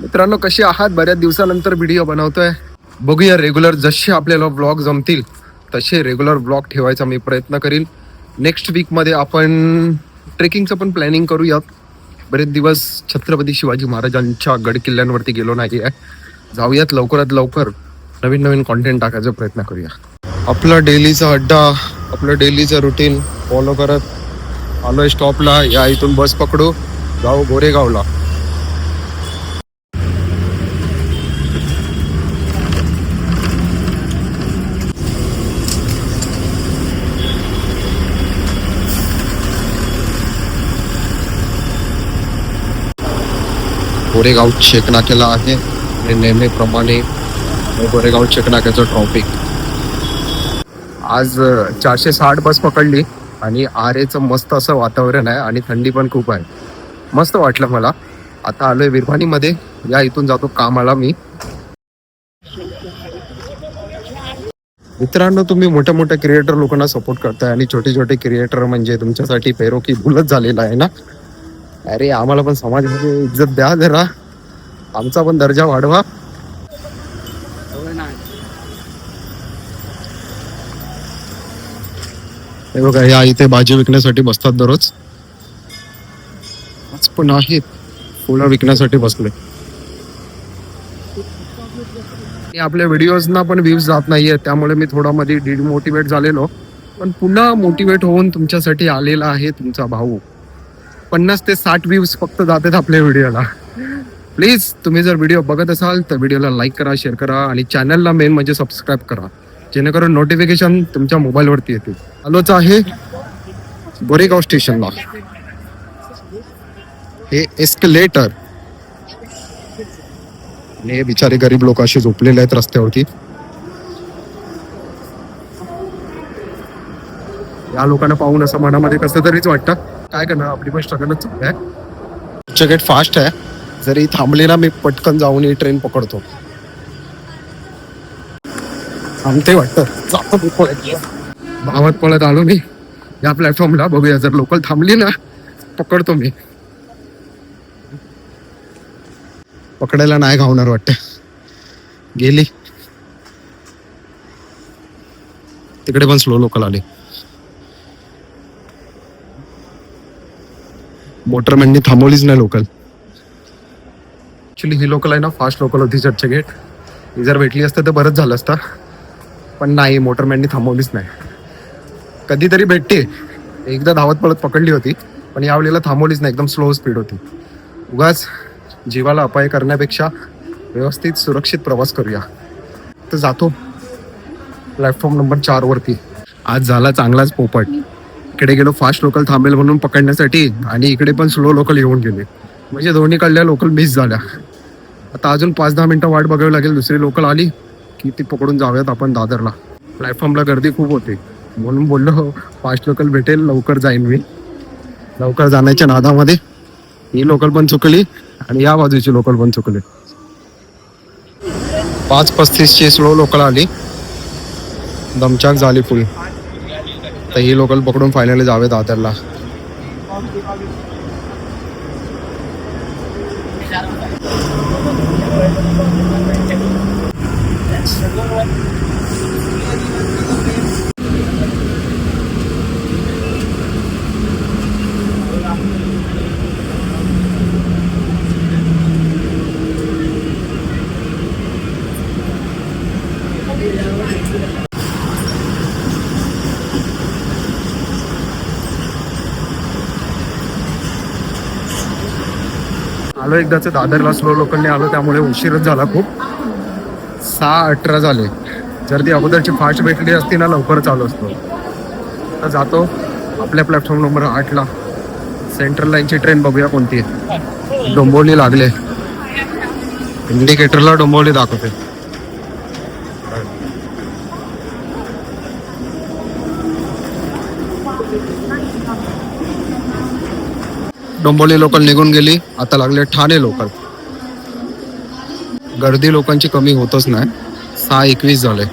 मित्रांनो कसे आहात? बऱ्याच दिवसानंतर व्हिडिओ बनवतोय. बघूया रेग्युलर जसे आपल्याला ब्लॉग जमतील तसे रेग्युलर ब्लॉग ठेवायचा मी प्रयत्न करीन. नेक्स्ट वीकमध्ये आपण ट्रेकिंगचं पण प्लॅनिंग करूयात. बरेच दिवस छत्रपती शिवाजी महाराजांच्या गड किल्ल्यांवरती गेलो नाही आहे जाऊयात लवकरात लवकर. नवीन नवीन कॉन्टेंट टाकायचा प्रयत्न करूया. आपला डेलीचा अड्डा आपलं डेलीचं रुटीन फॉलो करत आलोय स्टॉपला या इथून बस पकडू. जाऊ गोरेगावला. गोरेगाव चेकनाक्याला आहे. आणि नेहमीप्रमाणे गोरेगाव चेकनाक्याचं ट्रॉफिक आज चारशे साठ बस पकडली आणि आर एचं मस्त असं वातावरण आहे आणि थंडी पण खूप आहे. मस्त वाटलं मला. आता आलोय विरभानीमध्ये या इथून जातो कामाला मी. मित्रांनो तुम्ही मोठ्या मोठ्या क्रिएटर लोकांना सपोर्ट करताय आणि छोटे छोटे क्रिएटर म्हणजे तुमच्यासाठी पेरोकी भूलच झालेला आहे ना? अरे आम्हाला पण समाजामध्ये इज्जत द्या जरा. आमचा पण दर्जा वाढवा. हे बघा या इथे भाजी विकण्यासाठी बसतात दररोज. आज पण आहेत. फुलं विकण्यासाठी बसले. आपल्या व्हिडिओजना पण व्ह्यूज जात नाहीये त्यामुळे मी थोडा मध्ये डिमोटिवेट झालेलो. पण पुन्हा मोटिवेट होऊन तुमच्यासाठी आलेला आहे तुमचा भाऊ. पन्नास ते साठ व्ह्यूज फक्त जातात आपल्या व्हिडिओला प्लीज तुम्ही जर व्हिडिओ बघत असाल तर व्हिडिओला लाईक करा शेअर करा आणि चॅनलला मेन म्हणजे सबस्क्राईब करा. जेणेकरून नोटिफिकेशन तुमच्या मोबाईलवरती येतील. आलोच आहे गोरेगाव स्टेशनला हे एस्कलेटर हे बिचारे गरीब लोक असे झोपलेले आहेत रस्त्यावरती. या लोकांना पाहून असं मनामध्ये कसं तरीच वाटतं. काय करणार? आपली पण स्ट्रगलच चालू आहे. चकेट फास्ट आहे. जरी थांबले ना मी पटकन जाऊन ही ट्रेन पकडतो. थांबते वाटतं. जातो मी पळत. भावात पळत आलो मी. या प्लॅटफॉर्मला बघूया जर लोकल थांबली ना पकडतो मी. पकडायला नाही घावणार वाटतं. गेली. तिकडे पण स्लो लोकल आले. मोटरमॅननी थांबवलीच नाही लोकल. ॲक्च्युली ही लोकल आहे ना फास्ट लोकल होती चर्चगेट ही जर भेटली असतं तर बरंच झालं असतं. पण नाही मोटरमॅननी थांबवलीच नाही. कधीतरी भेटते. एकदा धावत पळत पकडली होती पण यावेळेला थांबवलीच नाही. एकदम स्लो स्पीड होती. उगाच जीवाला अपाय करण्यापेक्षा व्यवस्थित सुरक्षित प्रवास करूया. तर जातो. प्लॅटफॉर्म नंबर चारवरती आज झाला चांगलाच पोपट. इकडे गेलो फास्ट लोकल थांबेल म्हणून पकडण्यासाठी आणि इकडे पण स्लो लोकल येऊन गेले. म्हणजे दोन्ही कडल्या लोकल मिस झाल्या. आता अजून पाच दहा मिनटं वाट बघावी लागेल दुसरी लोकल आली की ती पकडून जाऊयात आपण दादरला. प्लॅटफॉर्मला गर्दी खूप होती. म्हणून बोललो फास्ट लोकल भेटेल लवकर जाईन मी. लवकर जाण्याच्या नादामध्ये. ही लोकल पण चुकली आणि या बाजूची लोकल पण चुकली. पाच पस्तीसची स्लो लोकल आली. दमचाक झाली फुल तर ही लोकल पकडून फायनली जावे दादरला आलो एकदाच दादरला स्लो लोकलने आलो त्यामुळे उशीरच झाला खूप. सहा अठरा झाले. जर ती अगोदरची फास्ट भेटली असती ना लवकरच आलो असतो. तर जातो. आपल्या प्लॅटफॉर्म नंबर आठला सेंट्रल लाईनची ट्रेन बघूया कोणती आहे. डोंबोली लागले. इंडिकेटरला डोंबोली दाखवते. डोंबोली लोकल निघून गेली. आता लागले ठाणे लोकल. गर्दी लोकांची कमी होतच नाही. सहा एकवीस झाले.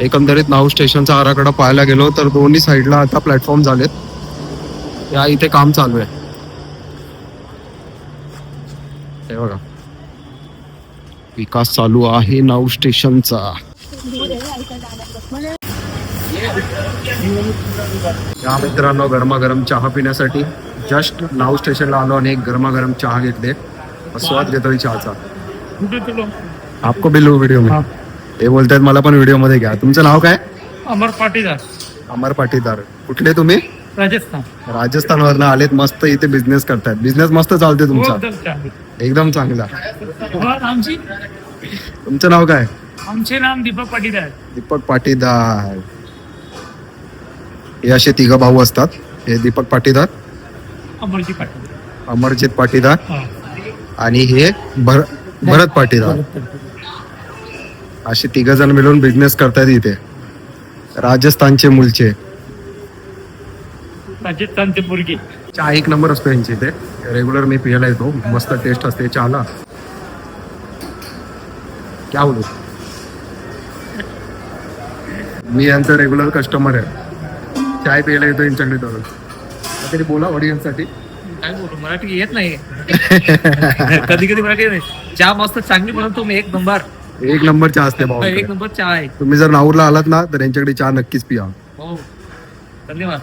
एकंदरीत नाऊ स्टेशनचा आराखडा पाहायला गेलो तर दोन्ही साईडला आता प्लॅटफॉर्म झालेत. या इथे काम चालू आहे. हे बघा. विकास चालू आहे नाऊ स्टेशनचा. या मित्रांनो गरमागरम चहा पिण्यासाठी जस्ट नाऊ स्टेशनला आलो आणि एक गरमागरम चहा घेतले. स्वाद घेतोय चहाचा. आपको भी लो व्हिडिओ में. हे. बोलतायत मला पण व्हिडिओमध्ये घ्या. तुमचं नाव काय? अमर पाटीदार. अमर पाटीदार. कुठले तुम्ही? राजस्थान. राजस्थानवरनं आलेत मस्त इथे बिझनेस करतायत. बिझनेस मस्त चालते तुमचा. एकदम चांगला. हा, आमची? तुमचं नाव काय? आमचे नाम दीपक पाटीदार. दीपक पाटीदार. हे असे तिघ भाऊ असतात. हे दीपक पाटीदार अमरजी पाटील. अमरजित पाटीदार हा. आणि हे भर भरत पाटीदार. असे तिघ जण मिळून बिझनेस करतायत इथे. राजस्थानचे मूलचे. राजस्थानचे मुलगी चहा एक नंबर असतो यांच्या इथे. रेग्युलर मी पियाला येतो. मस्त टेस्ट असते चहाला. क्या बोलू? मी यांचा रेग्युलर कस्टमर आहे. चाय प्यायला येतो यांच्याकडे धरून तरी बोला ऑडियन्ससाठी. काय बोलू? मराठी येत नाही. कधी कधी मराठी येत नाही. चहा मस्त चांगली बनवतो मी एक नंबर. एक नंबर चहा असते भाऊ एक नंबर चहा आहे. तुम्ही जर नाऊरला आलात ना तर यांच्याकडे चहा नक्कीच पिया. हो. धन्यवाद.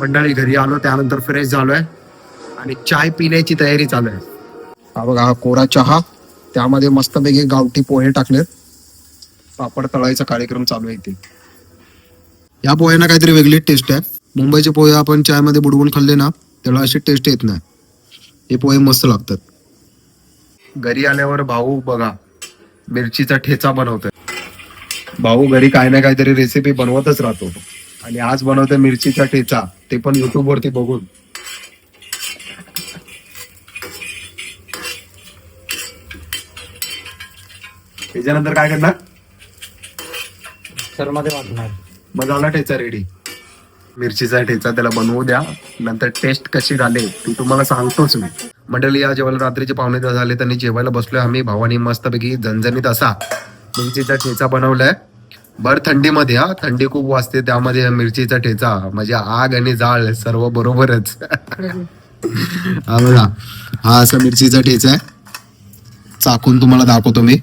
मंडळी घरी आलो त्यानंतर फ्रेश झालोय. आणि चाय पिण्याची तयारी चालू आहे. हा बघा हा कोरा चहा. त्यामध्ये मस्तपैकी गावठी पोहे टाकलेत. पापड तळायचा कार्यक्रम चालू आहे इथे. या पोह्यांना काहीतरी वेगळी टेस्ट आहे. मुंबईचे पोहे आपण चायमध्ये बुडवून खाल्ले ना त्याला अशी टेस्ट येत नाही. हे पोहे मस्त लागतात. घरी आल्यावर भाऊ बघा मिरचीचा ठेचा बनवतोय. भाऊ घरी काय ना काहीतरी रेसिपी बनवतच राहतो. आणि आज बनवतोय मिरचीचा ठेचा. ते पण युट्यूब वरती बघून. त्याच्यानंतर काय करणार? सरमध्ये वाटणार. मग झाला ठेचा रेडी मिरचीचा ठेचा त्याला बनवू द्या. नंतर टेस्ट कशी झाली ती तुम्हाला सांगतोच मी. मंडळी या जेवायला रात्रीचे दहा झाले त्यांनी जेवायला बसलोय. आम्ही भावानी मस्तपैकी झणझणीत असा मिरचीचा ठेचा बनवलाय. भर थंडीमध्ये हा? थंडी खूप वाजते त्यामध्ये मिरचीचा ठेचा म्हणजे आग आणि जाळ सर्व बरोबरच. हा बघा हा असा मिरचीचा ठेचा आहे. चाकून तुम्हाला दाखवतो मी.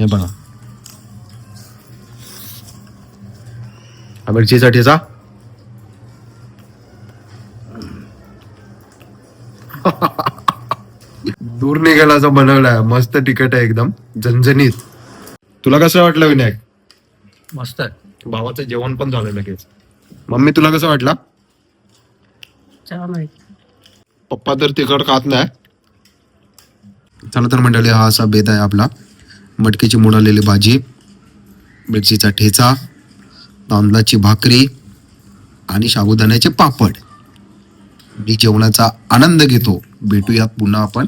हे बघा. हा मिरचीचा ठेचा. दूर निघाला जो बनवलाय मस्त तिखट आहे एकदम झणझणीत. तुला कसं वाटलं विनायक? मस्त. आहे भावाचं जेवण पण झालं लगेच. मम्मी तुला कसं वाटलं? पप्पा तर तिखट खात नाही. चला तर मंडळी हा असा बेत आहे आपला. मटकीची मोडालेली भाजी मिरचीचा ठेचा तांदळाची भाकरी आणि साबुदाण्याचे पापड. मी जेवणाचा आनंद घेतो. भेटूयात पुन्हा आपण.